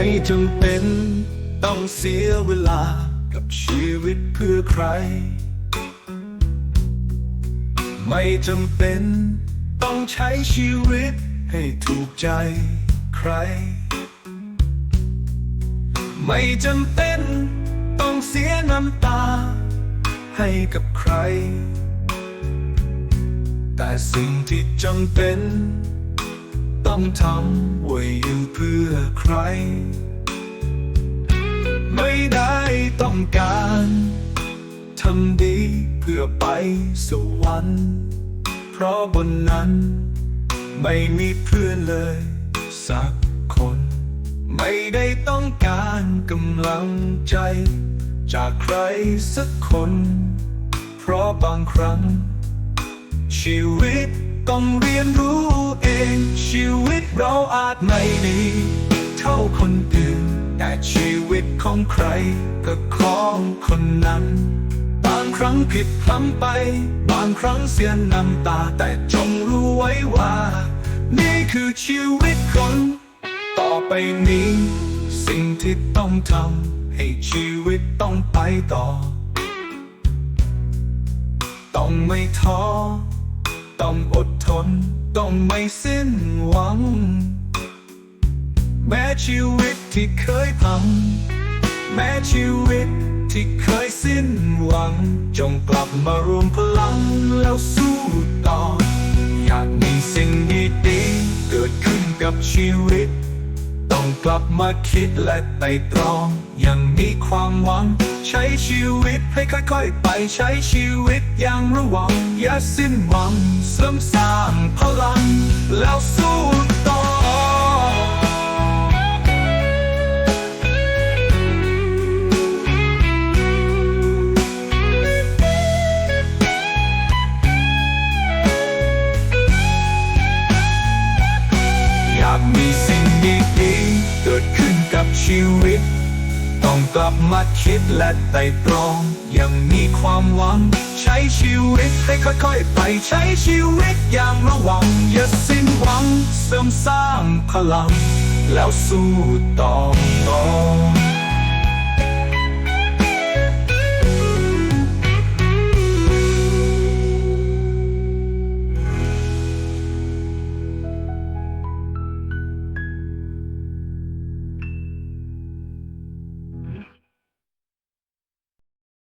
ไม่จำเป็น ต้องเสียเวลากับชีวิตเพื่อใคร ไม่จำเป็น ต้องใช้ชีวิตให้ถูกใจใคร ไม่จำเป็น ต้องเสียน้ำตา ให้กับใคร แต่สิ่งที่จำเป็น ต้องทำไว้อยู่เพื่อใคร ไม่ได้ต้องการทำดีเพื่อไปสวรรค์เพราะบนนั้น ไม่มีเพื่อนเลย สักคน ไม่ได้ต้องการกำลังใจ จากใครสักคน เพราะบางครั้ง ชีวิต ต้องเรียนรู้เอง ชีวิตเราอาจไม่ดี เท่าคนอื่น แต่ชีวิตของใครก็ของคนนั้น บางครั้งผิดพลั้ไป บางครั้งเสียน้ำตาแต่จงรู้ไว้ว่า นี่คือชีวิตคน ต่อไปนี้ สิ่งที่ต้องทำให้ชีวิตต้องไปต่อ ต้องไม่ท้อ ต้องอดทน ต้องไม่สิ้นหวัง แม้ชีวิตที่เคยพัง แม้ชีวิตที่เคยสิ้นหวัง จงกลับมารวมพลังแล้วสู้ต่อ อยากมีสิ่งดีๆเกิดขึ้นกับชีวิต กลับมาคิดและไต่ตรอง ยังมีความหวัง ใช้ชีวิตให้ค่อยๆ ไปใช้ชีวิตอย่างระวัง อย่าสิ้นหวังเสริมสร้างพลัง แล้วสู้ ชีวิต ต้องกลับมาคิดและไต่ตรอง ยังมีความหวัง ใช้ชีวิตให้ค่อยๆไปใช้ชีวิตอย่างระวัง อย่าสิ้นหวัง เสริมสร้างพลัง แล้วสู้ต่อ